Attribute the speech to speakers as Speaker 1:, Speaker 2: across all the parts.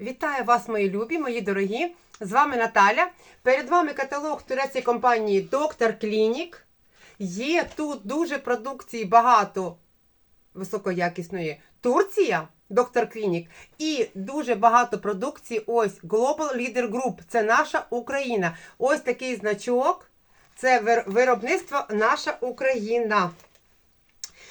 Speaker 1: Вітаю вас, мої любі, мої дорогі. З вами Наталя. Перед вами каталог турецької компанії Доктор Клінік. Є тут дуже продукції багато високоякісної. Турція, Доктор Клінік, і дуже багато продукції. Ось Global Leader Group. Це наша Україна. Ось такий значок. Це вир- виробництво наша Україна.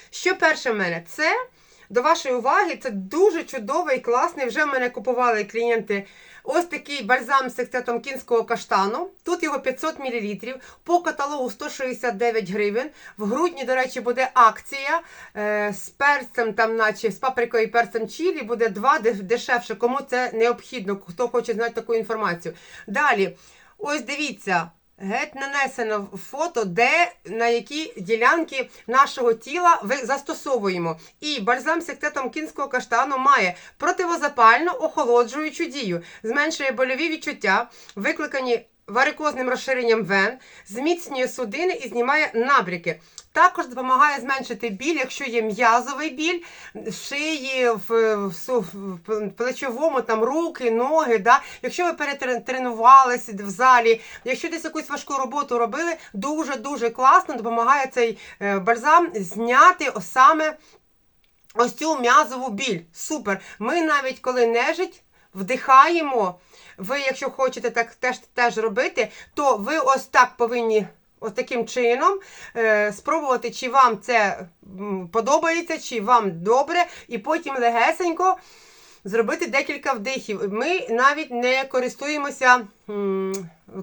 Speaker 1: Що перше в мене? Це до вашої уваги, це дуже чудовий, класний. Вже в мене купували клієнти. Ось такий бальзам з екстрактом кінського каштану. Тут його 500 мл. По каталогу 169 гривень. В грудні, до речі, буде акція е, з перцем, там, наче з паприкою і перцем чилі, буде два дешевше. Кому це необхідно, хто хоче знати таку інформацію. Далі, ось дивіться. Геть нанесено фото, де на які ділянки нашого тіла ви застосовуємо. І бальзам сектетом кінського каштану має противозапальну охолоджуючу дію, зменшує больові відчуття, викликані варикозним розширенням вен, зміцнює судини і знімає набріки. Також допомагає зменшити біль, якщо є м'язовий біль шиї, в, в, в плечовому, там руки, ноги. Да? Якщо ви перетренувалися в залі, якщо десь якусь важку роботу робили, дуже-дуже класно допомагає цей е, бальзам зняти саме ось цю м'язову біль. Супер. Ми навіть коли нежить вдихаємо. Ви, якщо хочете так теж, теж робити, то ви ось так повинні. Ось таким чином е, спробувати, чи вам це подобається, чи вам добре, і потім легесенько зробити декілька вдихів. Ми навіть не користуємося м,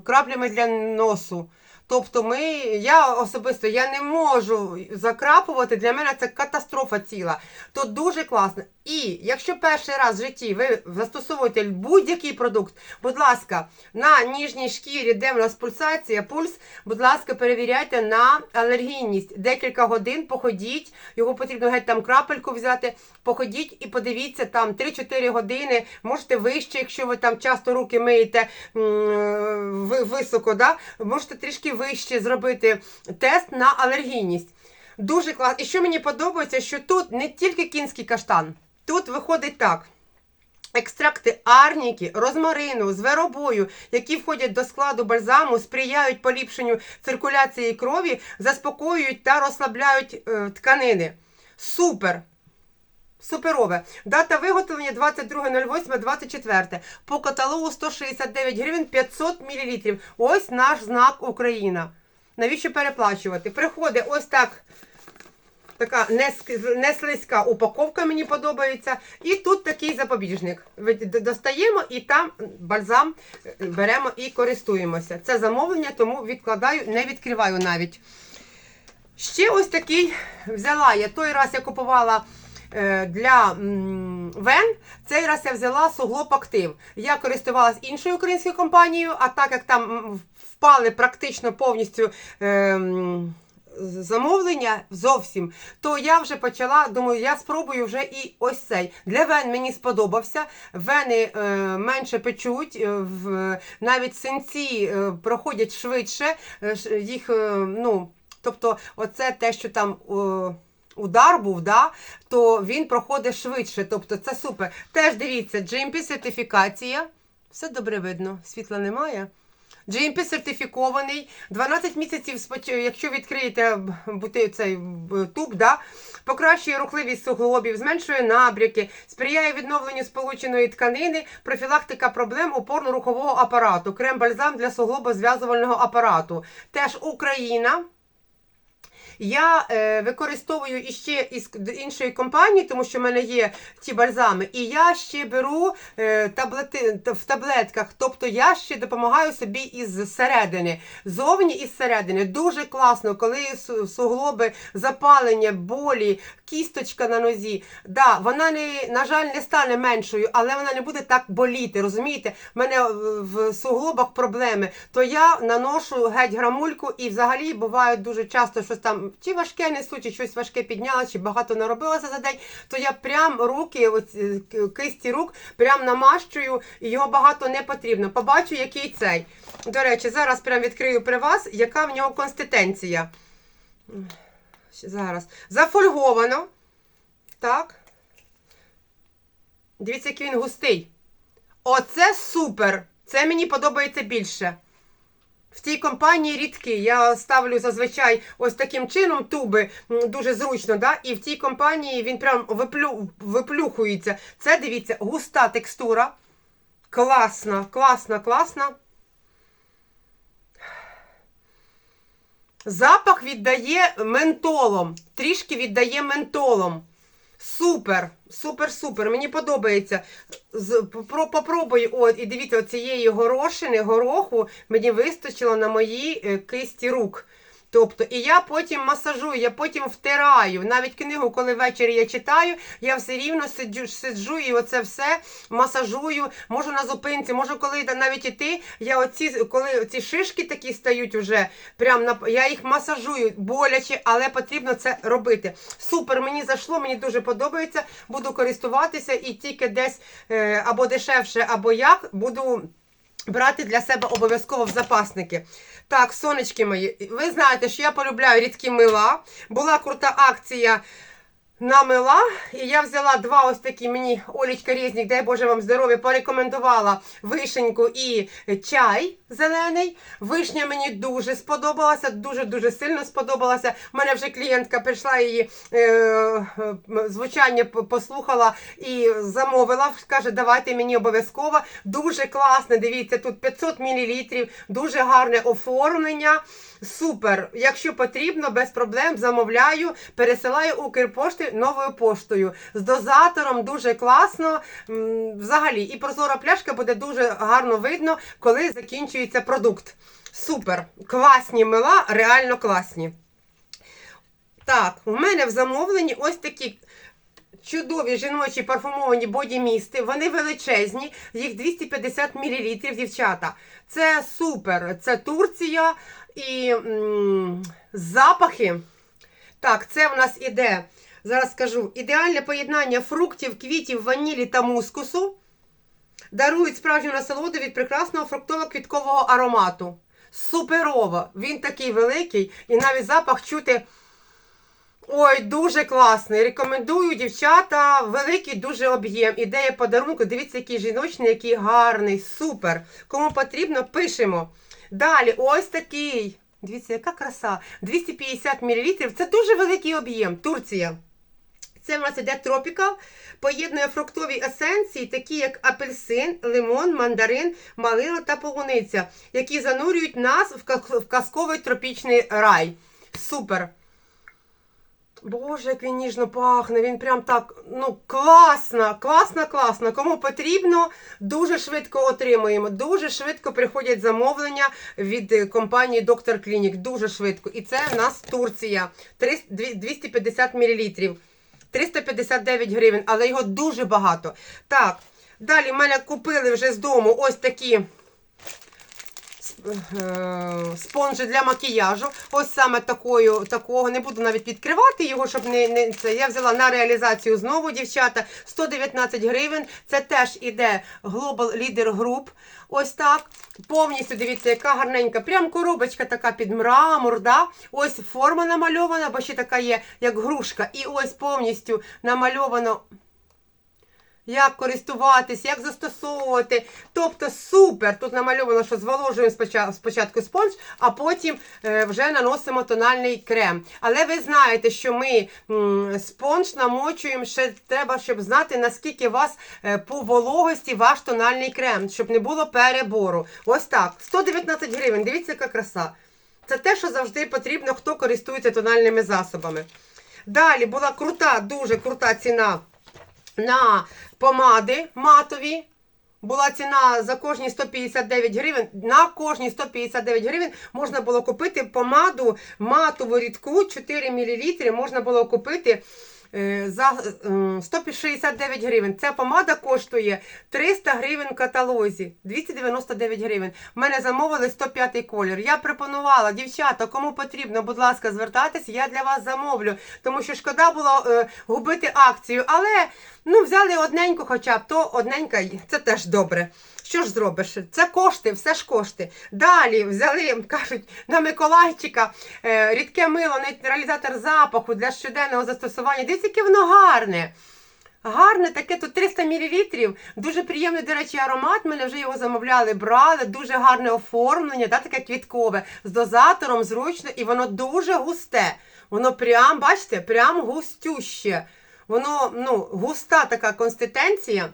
Speaker 1: краплями для носу. Тобто ми, я особисто я не можу закрапувати, для мене це катастрофа ціла. То дуже класно. І якщо перший раз в житті ви застосовуєте будь-який продукт, будь ласка, на ніжній шкірі, де в нас пульсація, пульс, будь ласка, перевіряйте на алергійність. Декілька годин походіть, його потрібно геть там крапельку взяти, походіть і подивіться там 3-4 години, можете вище, якщо ви там часто руки миєте високо, да? можете трішки вище зробити тест на алергійність. Дуже класно. І що мені подобається, що тут не тільки кінський каштан, тут виходить так. Екстракти арніки, розмарину, зверобою, які входять до складу бальзаму, сприяють поліпшенню циркуляції крові, заспокоюють та розслабляють е, тканини. Супер! Суперове. Дата виготовлення 22.08.24. По каталогу 169 гривень 500 мл. Ось наш знак Україна. Навіщо переплачувати? Приходить ось так. Така не, слизька упаковка мені подобається. І тут такий запобіжник. Достаємо і там бальзам е, беремо і користуємося. Це замовлення, тому відкладаю, не відкриваю навіть. Ще ось такий взяла я. Той раз я купувала е, для вен, цей раз я взяла суглоб актив. Я користувалась іншою українською компанією, а так як там впали практично повністю. Замовлення зовсім, то я вже почала, думаю, я спробую вже і ось цей. Для вен мені сподобався. Вени е, менше печуть, е, в, навіть синці е, проходять швидше. е, їх, е, ну, тобто, оце те, що там. Е, Удар був, да, то він проходить швидше. Тобто це супер. Теж дивіться, GMP сертифікація. Все добре видно, світла немає. GMP сертифікований, 12 місяців, якщо відкриєте бути цей туб, да, покращує рухливість суглобів, зменшує набряки, сприяє відновленню сполученої тканини, профілактика проблем опорно-рухового апарату, крем-бальзам для суглобозв'язувального апарату. Теж Україна. Я е, використовую іще із іншої компанії, тому що в мене є ті бальзами, і я ще беру е, таблети в таблетках. Тобто я ще допомагаю собі із середини, зовні і зсередини. Дуже класно, коли суглоби, запалення, болі, кісточка на нозі. Да, вона не, на жаль, не стане меншою, але вона не буде так боліти. Розумієте? В мене в суглобах проблеми. То я наношу геть грамульку і взагалі бувають дуже часто щось там чи важке несу, чи щось важке підняла, чи багато наробилася за день, то я прям руки, е, кисті рук, прям намащую, і його багато не потрібно. Побачу, який цей. До речі, зараз прям відкрию при вас, яка в нього консистенція. Зараз. Зафольговано. Так. Дивіться, який він густий. Оце супер! Це мені подобається більше. В цій компанії рідкі. Я ставлю зазвичай ось таким чином туби дуже зручно. Да? І в цій компанії він прям виплю, виплюхується. Це дивіться, густа текстура. Класна, класна, класна. Запах віддає ментолом. Трішки віддає ментолом. Супер, супер, супер. Мені подобається. Попробую, попро- от, і дивіться, цієї горошини, гороху мені вистачило на моїй е, кисті рук. Тобто, і я потім масажую, я потім втираю. Навіть книгу, коли ввечері я читаю, я все рівно сиджу, сиджу і оце все масажую. Можу на зупинці, можу коли навіть іти. Я оці, коли ці шишки такі стають уже, прям на я їх масажую боляче, але потрібно це робити. Супер, мені зайшло, мені дуже подобається. Буду користуватися і тільки десь е, або дешевше, або як буду. Брати для себе обов'язково в запасники. Так, сонечки мої, ви знаєте, що я полюбляю рідкі мила. Була крута акція на мила. І я взяла два ось такі мені Олічка Різнік, дай Боже вам здоров'я, порекомендувала вишеньку і чай зелений. Вишня мені дуже сподобалася, дуже-дуже сильно сподобалася. У мене вже клієнтка прийшла її е, е, звучання послухала і замовила. Каже, давайте мені обов'язково. Дуже класне. Дивіться, тут 500 мл, дуже гарне оформлення. Супер. Якщо потрібно, без проблем замовляю, пересилаю Укрпошти новою поштою. З дозатором дуже класно. Взагалі, і прозора пляшка буде дуже гарно видно, коли закінчується продукт. Супер. Класні мила, реально класні. Так, у мене в замовленні ось такі чудові жіночі парфумовані бодімісти. Вони величезні, їх 250 мл, дівчата. Це супер. Це Турція і м, запахи. Так, це в нас іде, зараз скажу, ідеальне поєднання фруктів, квітів, ванілі та мускусу. Дарують справжню насолоду від прекрасного фруктово-квіткового аромату. Суперово! Він такий великий, і навіть запах чути. Ой, дуже класний. Рекомендую, дівчата, великий дуже об'єм. Ідея подарунку. Дивіться, який жіночний, який гарний, супер. Кому потрібно, пишемо. Далі, ось такий. Дивіться, яка краса. 250 мл. Це дуже великий об'єм. Турція. Це в нас іде тропікал, поєднує фруктові есенції, такі як апельсин, лимон, мандарин, малина та полуниця, які занурюють нас в казковий тропічний рай. Супер! Боже, як він ніжно пахне, він прям так, ну, класно, класно, класно. Кому потрібно, дуже швидко отримуємо. Дуже швидко приходять замовлення від е, компанії Доктор Клінік. Дуже швидко. І це в нас Турція. 250 мл. 359 гривень, але його дуже багато. Так, далі мене купили вже з дому ось такі спонжі для макіяжу. Ось саме такою, такого. Не буду навіть відкривати його, щоб не, не це. Я взяла на реалізацію знову, дівчата. 119 гривень. Це теж іде Global Leader Group. Ось так. Повністю дивіться, яка гарненька. Прям коробочка така під мрамор. Да? Ось форма намальована, бо ще така є, як грушка. І ось повністю намальовано. Як користуватись, як застосовувати. Тобто супер. Тут намальовано, що зволожуємо спочатку, спонж, а потім е, вже наносимо тональний крем. Але ви знаєте, що ми спонж намочуємо, ще треба, щоб знати, наскільки у вас е, по вологості ваш тональний крем, щоб не було перебору. Ось так. 119 гривень. Дивіться, яка краса. Це те, що завжди потрібно, хто користується тональними засобами. Далі була крута, дуже крута ціна на помади матові. Була ціна за кожні 159 гривень. На кожні 159 гривень можна було купити помаду матову рідку 4 мл. Можна було купити за е, 169 гривень. Ця помада коштує 300 гривень в каталозі, 299 гривень. В мене замовили 105 колір. Я пропонувала, дівчата, кому потрібно, будь ласка, звертайтеся, я для вас замовлю. Тому що шкода було е, губити акцію. Але ну, взяли одненьку, хоча б то одненька, це теж добре. Що ж зробиш? Це кошти, все ж кошти. Далі взяли, кажуть, на Миколайчика е, рідке мило, нейтралізатор запаху для щоденного застосування. Дивіться, яке воно гарне. Гарне таке тут 300 мл. Дуже приємний, до речі, аромат. Мене вже його замовляли, брали. Дуже гарне оформлення, да, таке квіткове, з дозатором, зручно, і воно дуже густе. Воно прям, бачите, прям густюще. Воно ну, густа така консистенція.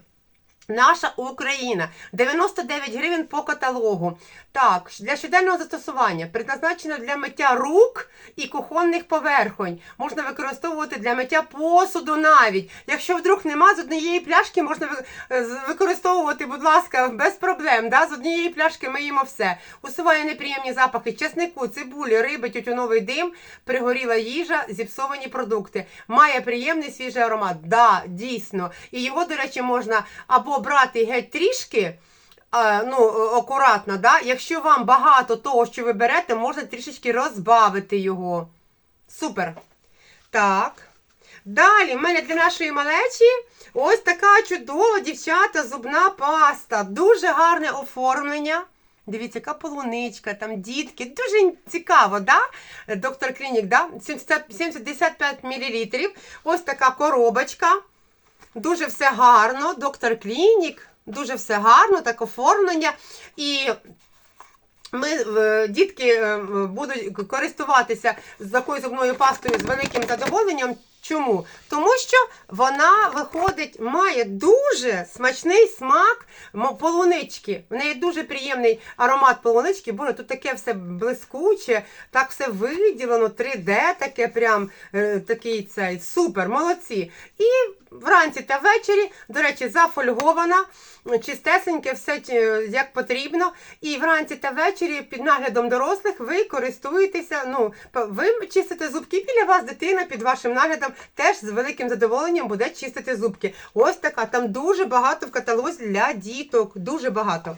Speaker 1: Наша Україна 99 гривень по каталогу. Так, для щоденного застосування предназначено для миття рук і кухонних поверхонь. Можна використовувати для миття посуду навіть. Якщо вдруг нема з однієї пляшки, можна е, використовувати, будь ласка, без проблем. Да? З однієї пляшки миємо все. Усуває неприємні запахи чеснику, цибулі, риби, тютюновий дим, пригоріла їжа, зіпсовані продукти. Має приємний свіжий аромат. Да, дійсно. І його, до речі, можна або брати геть трішки. Е, Ну, е, акуратно, да? якщо вам багато того, що ви берете, можна трішечки розбавити його. Супер. Так. Далі, в мене для нашої малечі ось така чудова дівчата зубна паста. Дуже гарне оформлення. Дивіться, яка полуничка, там дітки. Дуже цікаво, да? Доктор Клінік, да? 75 мл. Ось така коробочка. Дуже все гарно. Доктор Клінік. Дуже все гарно, так оформлення. І ми, е, дітки е, будуть користуватися з такою зубною пастою з великим задоволенням. Чому? Тому що вона виходить, має дуже смачний смак полунички. В неї дуже приємний аромат полунички. Боже, тут таке все блискуче, так все виділено, 3D таке прям е, такий цей супер, молодці. І вранці та ввечері, до речі, зафольгована, чистесеньке, все е, як потрібно. І вранці та ввечері під наглядом дорослих ви користуєтеся. Ну, ви чистите зубки біля вас, дитина під вашим наглядом теж з великим задоволенням буде чистити зубки. Ось така, там дуже багато в каталозі для діток. Дуже багато.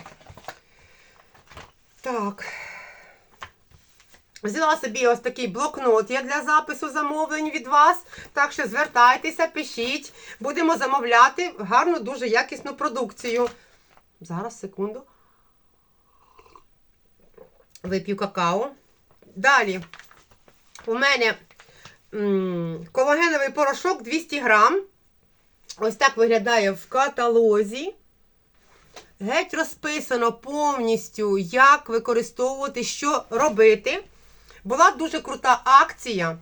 Speaker 1: Так. Взяла собі ось такий блокнот я для запису замовлень від вас. Так що звертайтеся, пишіть. Будемо замовляти гарну, дуже якісну продукцію. Зараз, секунду. Вип'ю какао. Далі. У мене колагеновий порошок 200 грам. Ось так виглядає в каталозі. Геть розписано повністю, як використовувати, що робити. Була дуже крута акція.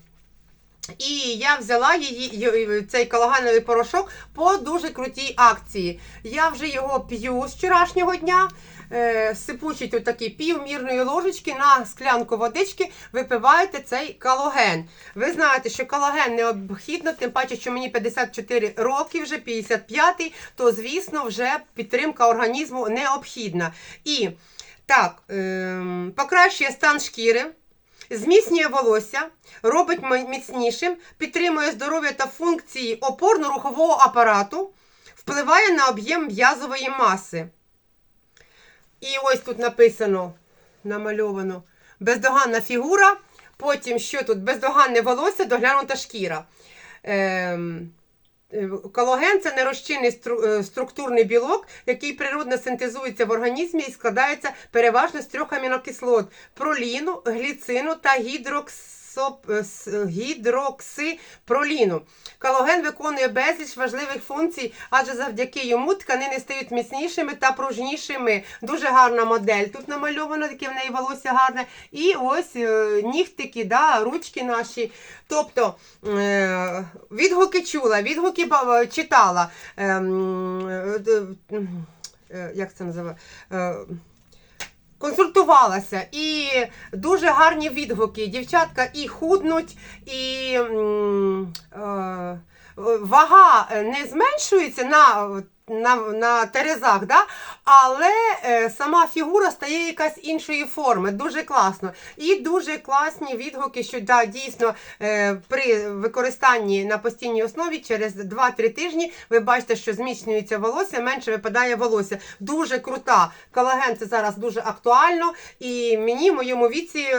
Speaker 1: І я взяла її, цей колагеновий порошок по дуже крутій акції. Я вже його п'ю з вчорашнього дня. Е, сипучий тут такий півмірної ложечки на склянку водички випиваєте цей калоген. Ви знаєте, що калоген необхідно, тим паче, що мені 54 роки, вже 55, то звісно вже підтримка організму необхідна. І так, ем, покращує стан шкіри. Зміцнює волосся, робить міцнішим, підтримує здоров'я та функції опорно-рухового апарату, впливає на об'єм м'язової маси. І ось тут написано, намальовано, бездоганна фігура, потім що тут? Бездоганне волосся, доглянута шкіра. Ем, е, Колаген це нерозчинний е, структурний білок, який природно синтезується в організмі і складається переважно з трьох амінокислот: проліну, гліцину та гідроксоп... е, гідроксипроліну. Колаген виконує безліч важливих функцій, адже завдяки йому тканини стають міцнішими та пружнішими. Дуже гарна модель. Тут намальовано таке в неї волосся гарне. І ось е, нігтики, да, ручки наші. Тобто е, відгуки чула, відгуки читала. Ем, як це називає? Консультувалася і дуже гарні відгуки. Дівчатка і худнуть, і е, вага не зменшується на, на, на терезах, да? але е, сама фігура стає якась іншої форми. Дуже класно. І дуже класні відгуки, що да, дійсно е, при використанні на постійній основі через 2-3 тижні ви бачите, що зміцнюється волосся, менше випадає волосся. Дуже крута. Колаген це зараз дуже актуально, і мені в моєму віці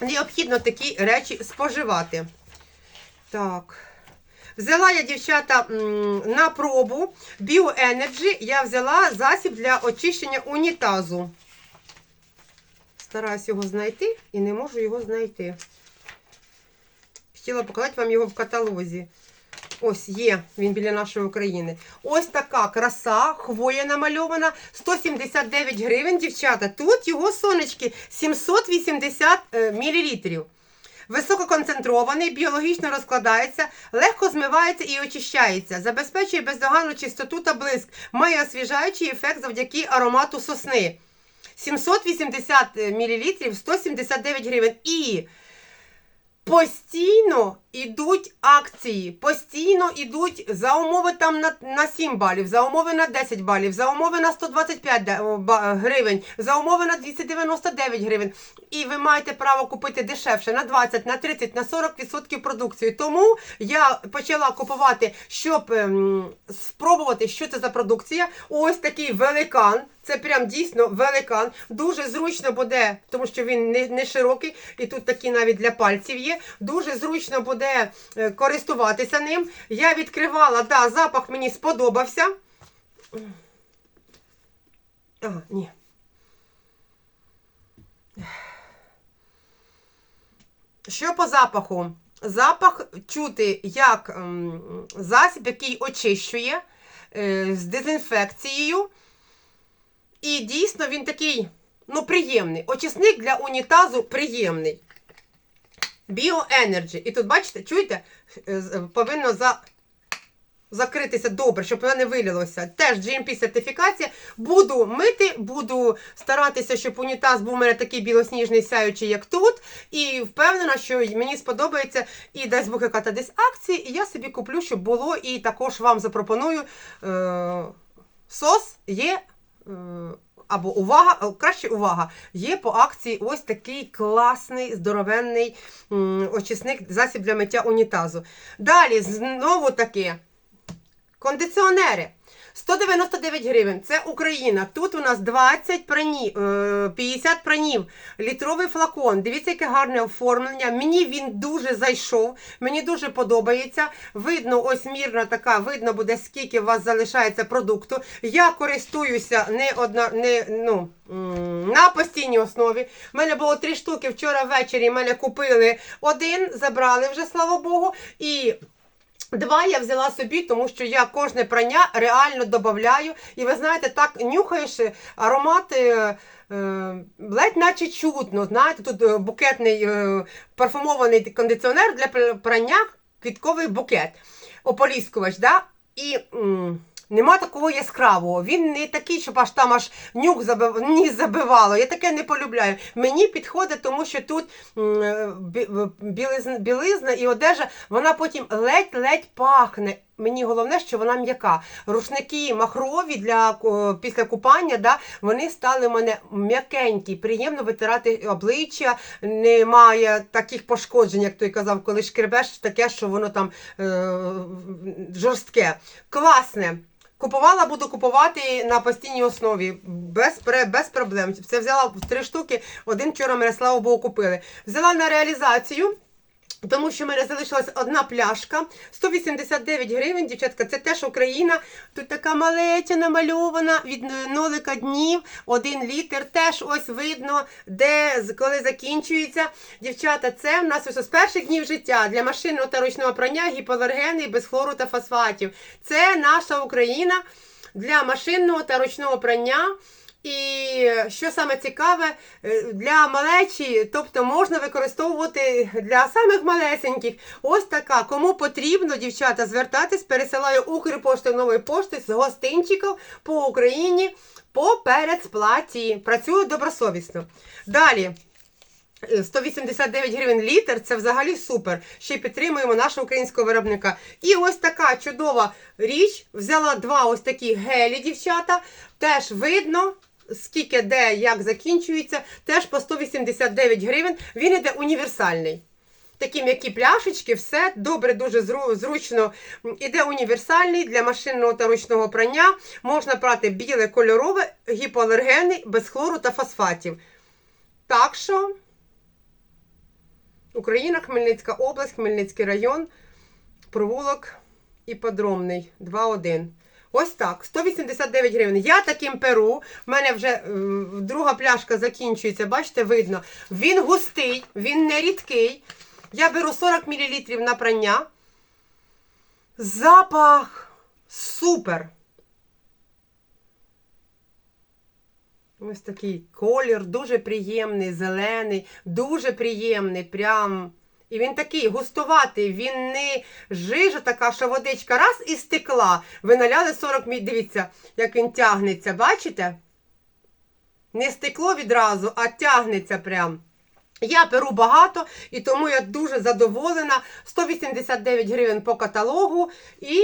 Speaker 1: необхідно такі речі споживати. Так. Взяла я, дівчата, на пробу BioEnergy, я взяла засіб для очищення унітазу. Стараюсь його знайти і не можу його знайти. Хотіла показати вам його в каталозі. Ось є він біля нашої України. Ось така краса, хвоя намальована, 179 гривень, дівчата. Тут його сонечки 780 е, мілілітрів. Висококонцентрований, біологічно розкладається, легко змивається і очищається, забезпечує бездоганну чистоту та блиск, має освіжаючий ефект завдяки аромату сосни. 780 мл 179 гривень. І постійно йдуть акції, постійно йдуть за умови там на, на 7 балів, за умови на 10 балів, за умови на 125 де- о, ба- гривень, за умови на 299 гривень. І ви маєте право купити дешевше на 20, на 30, на 40% продукцію. Тому я почала купувати, щоб ем, спробувати, що це за продукція. Ось такий великан. Це прям дійсно великан. Дуже зручно буде, тому що він не, не широкий, і тут такі навіть для пальців є. Дуже зручно буде е, користуватися ним. Я відкривала, да, запах мені сподобався. А, ні. Що по запаху? Запах чути як ем, засіб, який очищує е, з дезінфекцією. І дійсно він такий, ну, приємний. Очисник для унітазу приємний. Bioenergy. І тут, бачите, чуєте, Е, повинно за... закритися добре, щоб воно не вилилося. Теж GMP сертифікація. Буду мити, буду старатися, щоб унітаз був у мене такий білосніжний, сяючий, як тут. І впевнена, що мені сподобається і дасть Бог яка та десь акції, і я собі куплю, щоб було. І також вам запропоную е- сос є. Е, або увага, е, краще увага, є по акції ось такий класний, здоровенний очисник, засіб для миття унітазу. Далі, знову таки, кондиціонери. 199 гривень. Це Україна. Тут у нас 20 пранів, е, 50 пранів, літровий флакон. Дивіться, яке гарне оформлення. Мені він дуже зайшов. Мені дуже подобається. Видно, ось мірна така, видно буде, скільки у вас залишається продукту. Я користуюся не одна, не, ну, на постійній основі. У мене було три штуки вчора ввечері. Мене купили один, забрали вже, слава Богу. І Два я взяла собі, тому що я кожне прання реально додаю. І ви знаєте, так нюхаєш аромати. аромат. е, е, Ледь наче чутно, знаєте, тут е, букетний е, парфумований кондиціонер для прання, квітковий букет, ополіскувач, да? і нема такого яскравого. Він не такий, щоб аж там аж нюх забив, ніс забивало. Я таке не полюбляю. Мені підходить, тому що тут е, в- білизна, білизна і одежа, вона потім ледь-ледь пахне. Мені головне, що вона м'яка. Рушники махрові для ку- після купання, да, вони стали в мене м'якенькі, приємно витирати обличчя, немає таких пошкоджень, як той казав, коли шкребеш таке, що воно там е, жорстке. Класне. Купувала, буду купувати на постійній основі. Без, без проблем. Це взяла три штуки, один вчора мене, слава Богу, купили. Взяла на реалізацію. Тому що в мене залишилась одна пляшка 189 гривень, дівчатка, це теж Україна. Тут така малеча намальована від нолика днів, один літр. Теж ось видно, де коли закінчується. Дівчата, це в нас ось з перших днів життя для машинного та ручного прання гіпоалергенний без хлору та фосфатів. Це наша Україна для машинного та ручного прання. І що саме цікаве, е, для малечі, тобто можна використовувати для самих малесеньких. Ось така. Кому потрібно, дівчата, звертатись, пересилаю Укрпоштою нової пошти з гостинчиків по Україні по передсплаті. Працюю добросовісно. Далі. е, 189 гривень літр це взагалі супер. Ще підтримуємо нашого українського виробника. І ось така чудова річ. Взяла два ось такі гелі, дівчата. Теж видно. Скільки де, як закінчується, теж по 189 гривень. Він іде універсальний. Такі м'які пляшечки, все добре, дуже зручно. Іде універсальний для машинного та ручного прання. Можна прати біле, кольорове, гіпоалергенний, без хлору та фосфатів. Так що Україна, Хмельницька область, Хмельницький район, провулок іпподромний 2.1. Ось так, 189 гривень. Я таким перу. В мене вже е, друга пляшка закінчується, бачите, видно. Він густий, він не рідкий. Я беру 40 мл на прання. Запах супер. Ось такий колір, дуже приємний, зелений, дуже приємний. Прям. І він такий густуватий, він не жижа така, що водичка раз і стекла. Ви наляли 40 мл. Дивіться, як він тягнеться, бачите? Не стекло відразу, а тягнеться прям. Я беру багато і тому я дуже задоволена. 189 гривень по каталогу. І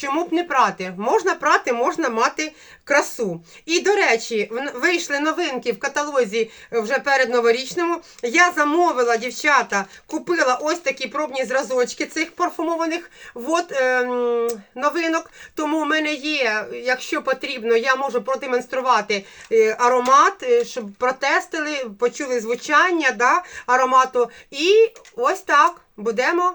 Speaker 1: чому б не прати? Можна прати, можна мати красу. І, до речі, вийшли новинки в каталозі вже перед новорічному. Я замовила, дівчата, купила ось такі пробні зразочки цих парфумованих вод, ем, новинок. Тому в мене є, якщо потрібно, я можу продемонструвати е, аромат, е, щоб протестили, почули звучання да, аромату. І ось так будемо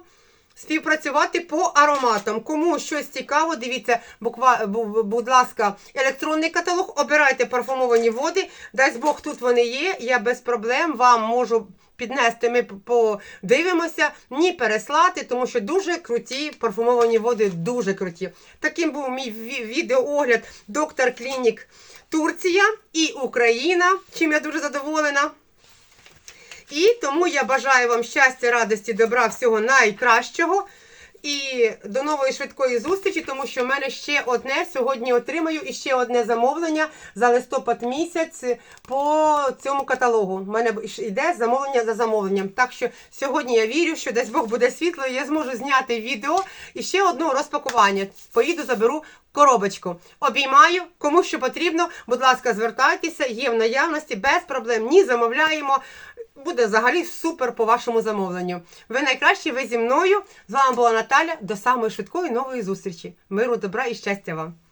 Speaker 1: співпрацювати по ароматам. Кому щось цікаво, дивіться, буква, будь ласка, електронний каталог, обирайте парфумовані води. Дасть Бог, тут вони є. Я без проблем вам можу. Піднести, ми подивимося, ні переслати, тому що дуже круті парфумовані води, дуже круті. Таким був мій ві- відеоогляд доктор Клінік Турція і Україна, чим я дуже задоволена. І тому я бажаю вам щастя, радості, добра, всього найкращого. І до нової швидкої зустрічі, тому що в мене ще одне сьогодні отримаю і ще одне замовлення за листопад місяць по цьому каталогу. У мене йде замовлення за замовленням. Так що сьогодні я вірю, що десь Бог буде світло, і я зможу зняти відео і ще одне розпакування. Поїду, заберу коробочку. Обіймаю, кому що потрібно. Будь ласка, звертайтеся, є в наявності без проблем. Ні, замовляємо. Буде взагалі супер по вашому замовленню. Ви найкращі, ви зі мною. З вами була Наталя. До самої швидкої нової зустрічі. Миру, добра і щастя вам!